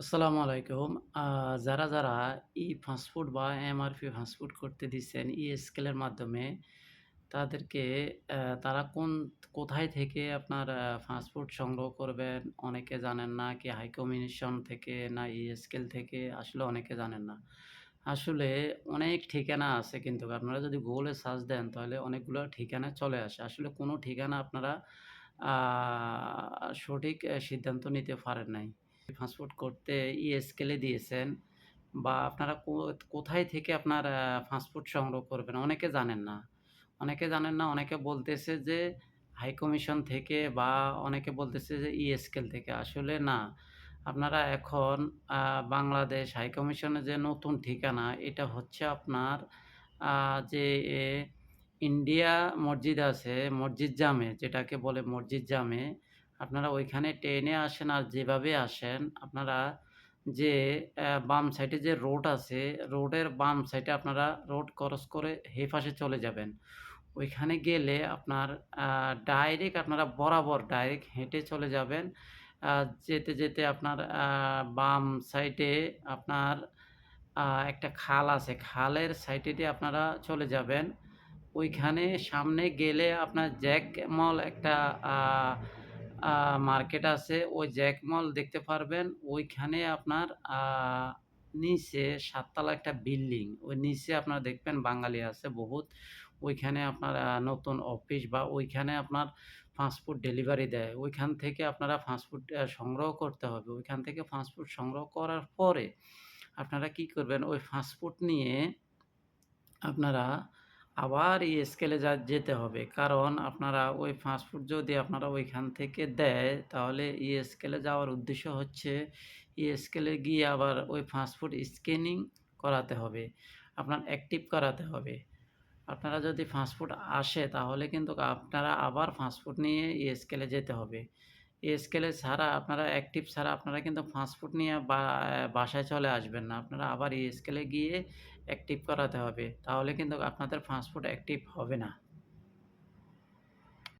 আসসালামু আলাইকুম। যারা, যারা ই ফাস্টফুড বা এমআরপি ফাস্টফুড করতে দিচ্ছেন ই-স্কেলের মাধ্যমে, তাদেরকে তারা কোন কোথায় থেকে আপনার ফাস্টফুড সংগ্রহ করবেন অনেকে জানেন না। কি হাই কমিশন থেকে না ই-স্কেল থেকে আসলে অনেকে জানেন না। আসলে অনেক ঠিকানা আছে কিন্তু আপনারা যদি গুগলে সার্চ দেন তাহলে অনেকগুলো ঠিকানা চলে আসে। আসলে কোনো ঠিকানা আপনারা সঠিক সিদ্ধান্ত নিতে পারেন নাই। ফাস্টফুড করতে ই-স্কেলে দিয়েছেন বা আপনারা কোথায় থেকে আপনার ফাস্টফুড সংগ্রহ করবেন অনেকে জানেন না। অনেকে জানেন না, অনেকে বলতেছে যে হাই কমিশন থেকে বা অনেকে বলতেছে যে ই-স্কেল থেকে। আসলে না। আপনারা এখন বাংলাদেশ হাই কমিশনের যে নতুন ঠিকানা এটা হচ্ছে আপনার যে ইন্ডিয়া মসজিদ আছে, মসজিদ জামে যেটাকে বলে মসজিদ জামে। আপনারা ওইখানে ট্রেনে আসেন আর যেভাবে আসেন আপনারা যে বাম সাইডে যে রোড আছে, রোডের বাম সাইডে আপনারা রোড ক্রস করে পাশে চলে যাবেন। ওইখানে গেলে আপনার ডাইরেক্ট আপনারা বরাবর ডাইরেক্ট হেঁটে চলে যাবেন। যেতে, যেতে আপনার বাম সাইডে আপনার একটা খাল আছে। খালের সাইডে দিয়ে আপনারা চলে যাবেন। ওইখানে সামনে গেলে আপনার জ্যাক মল একটা মার্কেট আছে। ওই জ্যাক মল দেখতে পারবেন। ওইখানে আপনার নিচে সাততলা একটা বিল্ডিং। ওই নিচে আপনারা দেখবেন বাঙালি আছে বহুত। ওইখানে আপনার নতুন অফিস বা ওইখানে আপনার ফাস্টফুড ডেলিভারি দেয়। ওইখান থেকে আপনারা ফাস্টফুড সংগ্রহ করতে হবে। ওইখান থেকে ফাস্টফুড সংগ্রহ করার পরে আপনারা কি করবেন ওই ফাস্টফুড নিয়ে আপনারা আবার ই-স্কেলে যা যেতে হবে। কারণ আপনারা ওই ফাস্টফুড যদি আপনারা ওইখান থেকে দেয়, তাহলে ই-স্কেলে যাওয়ার উদ্দেশ্য হচ্ছে ই-স্কেলে গিয়ে আবার ওই ফাস্টফুড স্ক্যানিং করাতে হবে। আপনার অ্যাক্টিভ করাতে হবে। আপনারা যদি ফাস্টফুড আসে, তাহলে কিন্তু আপনারা আবার ফাস্টফুড নিয়ে ই-স্কেলে যেতে হবে। ই-স্কেলে ছাড়া আপনারা অ্যাক্টিভ ছাড়া আপনারা কিন্তু ফাস্টফুড নিয়ে বাসায় চলে আসবেন না। আপনারা আবার এই স্কেলে গিয়ে অ্যাক্টিভ করাতে হবে। তাহলে কিন্তু আপনাদের ফাস্টফুড অ্যাক্টিভ হবে না।